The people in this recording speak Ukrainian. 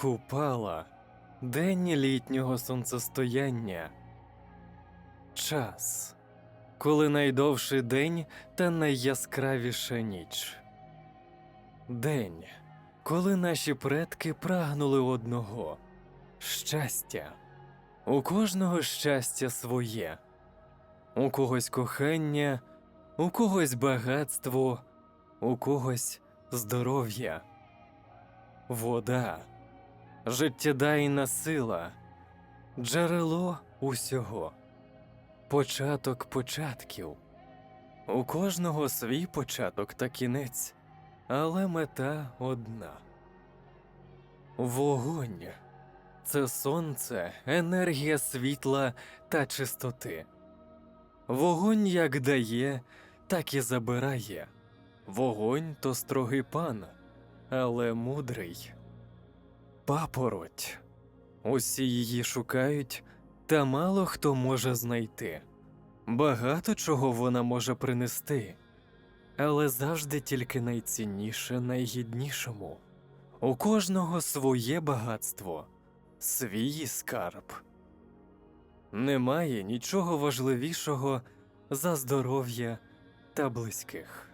Купала день літнього сонцестояння. Час, коли найдовший день та найяскравіша ніч. День, коли наші предки прагнули одного щастя. У кожного щастя своє, у когось кохання, у когось багатство, у когось здоров'я. Вода, життєдайна сила, джерело усього, початок початків. У кожного свій початок та кінець, але мета одна. Вогонь це сонце, енергія світла та чистоти. Вогонь як дає, так і забирає. Вогонь то строгий пан, але мудрий. Папороть. Усі її шукають, та мало хто може знайти. Багато чого вона може принести, але завжди тільки найцінніше найгіднішому. У кожного своє багатство, свій скарб. Немає нічого важливішого за здоров'я та близьких.